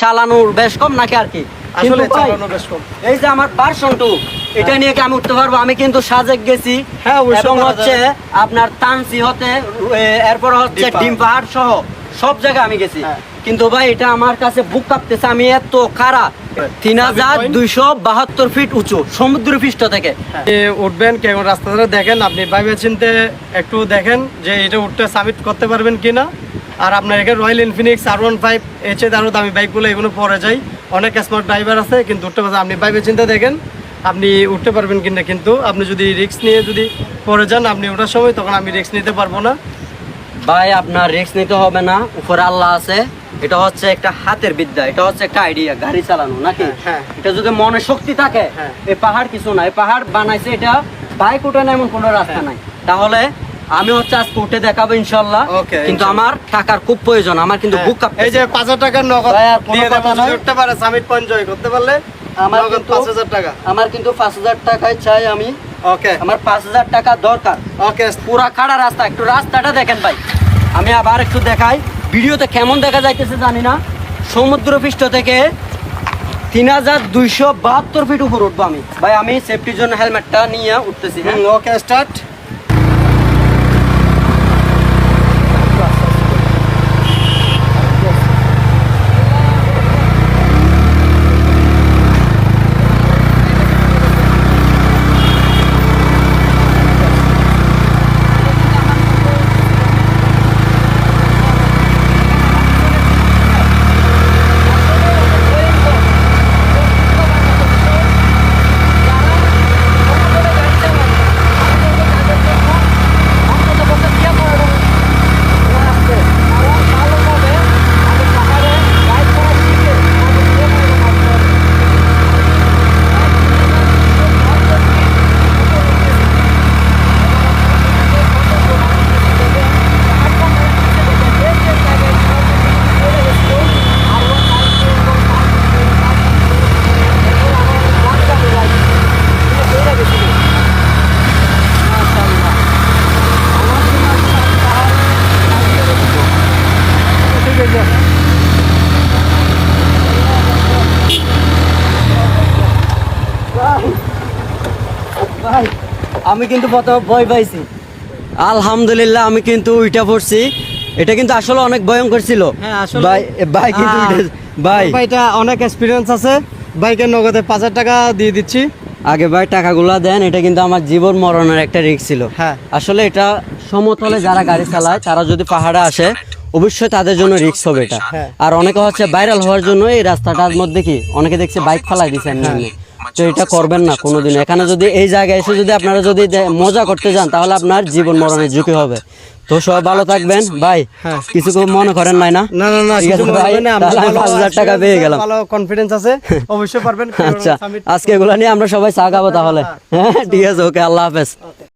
চালানোর বেশ কম নাকি আর কি? আসলে চালানো বেশ কম। এই যে আমার পার্সন টু এটা নিয়ে কি আমি উঠতে পারব? আমি কিন্তু সাজেক গেছি। হ্যাঁ, এবং হচ্ছে আপনার তানসি হতে এরপর হচ্ছে ডিম পাহাড়। সহ সব জায়গায় আমি গেছি। হ্যাঁ। কিন্তু ভাই এটা আমার কাছে বুক কাঁপতেছে। আমি এত খারাপ তিন হাজার দুইশো বাহাত্তর ফিট উঁচু সমুদ্র পৃষ্ঠ থেকে। উঠবেন কেমন রাস্তা ধরে দেখেন আপনি ভাইবে চিনতে একটু দেখেন যে এটা উঠতে সাবমিট করতে পারবেন কিনা। আর আপনার এখানে রয়্যাল ইনফিনিক্স আর ওয়ান ফাইভ এর চেয়ে আরও দামি বাইকগুলো এগুলো পরে যায় অনেক স্মার্ট ড্রাইভার আছে কিন্তু উঠতে পারছেন আপনি ভাইবে চিন্তে দেখেন আপনি উঠতে পারবেন কিনা কিন্তু। আপনি যদি রিস্ক নিয়ে যদি পরে যান আপনি ওঠার সময় তখন আমি রিস্ক নিতে পারব না। ভাই আপনার রিস্ক নিতে হবে না। উপরে আল্লাহ আছে। এটা হচ্ছে একটা হাতের বিদ্যা। এটা হচ্ছে একটা আইডিয়া গাড়ি চালানো নাকি? হ্যাঁ, হ্যাঁ। এটা যদি মনে শক্তি থাকে হ্যাঁ। এই পাহাড় কিছু না। এই পাহাড় বানাইছে এটা বাইক উঠে না এমন কোনো রাস্তা। নাই। তাহলে আমি হচ্ছে আজকে উঠে দেখাবো ইনশাল্লাহ কিন্তু আমার টাকার খুব প্রয়োজন আমার কিন্তু বুক হ্যাঁ। এই যে পাঁচ হাজার টাকার নগদ দিয়ে দেবো। উঠতে পারে সামিট পয়েন্ট জয় করতে পারলে আমার কিন্তু পাঁচ হাজার টাকা। আমার কিন্তু পাঁচ হাজার টাকায় চাই আমি। ওকে আমার পাঁচ হাজার টাকা দরকার। ওকে পুরা খাড়া রাস্তা একটু রাস্তাটা দেখেন ভাই। আমি আবার একটু দেখাই। ভিডিওতে কেমন দেখা যাইতেছে জানি না। সমুদ্র পৃষ্ঠ থেকে তিন হাজার দুইশো বাহাত্তর ফিট উপর উঠবো আমি। ভাই আমি সেফটির জন্য হেলমেটটা নিয়ে উঠতেছি হ্যাঁ। ওকে স্টার্ট ভাই আমি কিন্তু প্রথমে ভয় পাইছি। আলহামদুলিল্লাহ আমি কিন্তু উইটা পড়ছি। এটা কিন্তু আসলে অনেক ভয়ঙ্কর ছিল। হ্যাঁ, ভাই ভাই কিন্তু ভাই। ভাইটা অনেক এক্সপিরিয়েন্স আছে। বাইকের নগদে পাঁচ হাজার টাকা দিয়ে দিচ্ছি। আগে ভাই টাকাগুলো দেন এটা কিন্তু আমার জীবন মরণের একটা রিস্ক ছিল। হ্যাঁ। আসলে এটা সমতলে যারা গাড়ি চালায় তারা যদি পাহাড়ে আসে অবশ্যই তাদের জন্য রিস্ক হবে এটা। আর অনেকে হচ্ছে ভাইরাল হওয়ার জন্য এই রাস্তাটার মধ্যে কি অনেকে দেখছে বাইক ফালাই দিচ্ছে এমনি। তো এটা করবেন না কোনোদিন। এখানে যদি এই জায়গায় এসে যদি আপনারা যদি মজা করতে যান তাহলে আপনার জীবন মরণের ঝুঁকি হবে। তো সব ভালো থাকবেন। ভাই হ্যাঁ। কিছু মনে করেন নাই না? না না না টাকা পেয়ে গেলাম। ভালো কনফিডেন্স আছে অবশ্যই পারবেন। আচ্ছা আজকে এগুলো নিয়ে আমরা সবাই চা খাব তাহলে। হ্যাঁ ঠিক আছে ওকে আল্লাহ হাফেজ।